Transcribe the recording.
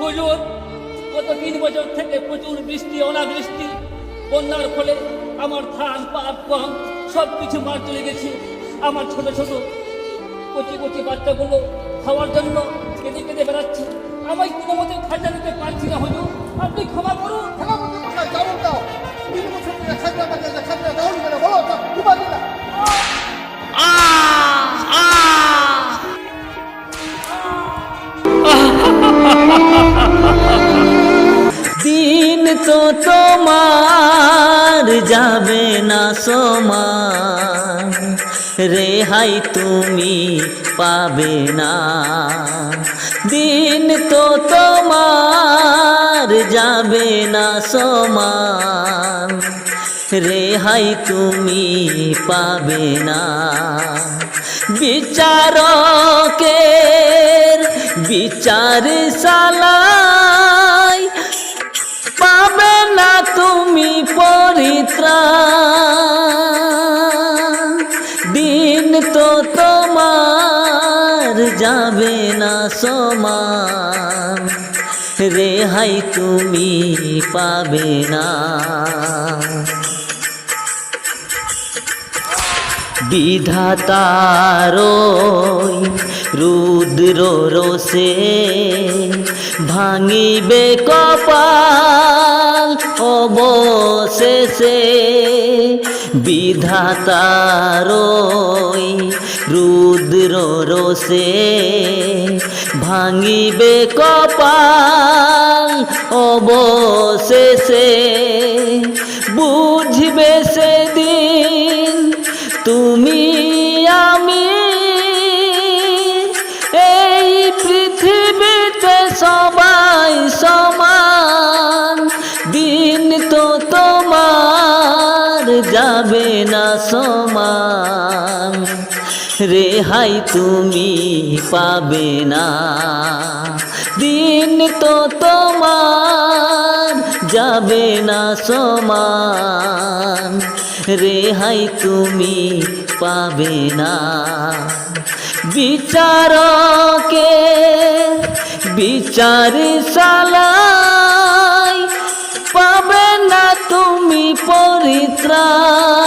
হুজুর, গত তিন বছর থেকে প্রচুর বৃষ্টি, অনাবৃষ্টি, বন্যার ফলে আমার ধান, পাট, গম সব কিছু মার চলে গেছে। আমার ছোট ছোট কচি কচি বাচ্চাগুলো খাওয়ার জন্য কেঁদে কেঁদে বেড়াচ্ছে। আমায় কোনো মতে খাজা দিতে পারছি না হুজুর। আপনি ক্ষমা করুন। তোমার যাবে না সমান। রেহাই তুমি পাবে না। দিন তো তোমার যাবে না সমান। রেহাই তুমি পাবে না। বিচারকের বিচার সালাই তুমি পরিত্রাণ। দিন তো তোমার যাবে না সমান। রেহাই তুমি পাবে না। বিধাতারই রুদ্র রোষে ভাঙিবে কপাল। অবশেষে বিধাতারই রুদ্র রোষে ভাঙিবে কপাল। অবশেষে বুঝবে সেদিন তুমি আমি যাবে না সমান। রেহাই তুমি পাবে না। দিন তো তোমার, যাবে না সমান। রেহাই তুমি পাবে না। বিচারকে বিচার সালাই তুমি পরিত্রাণ।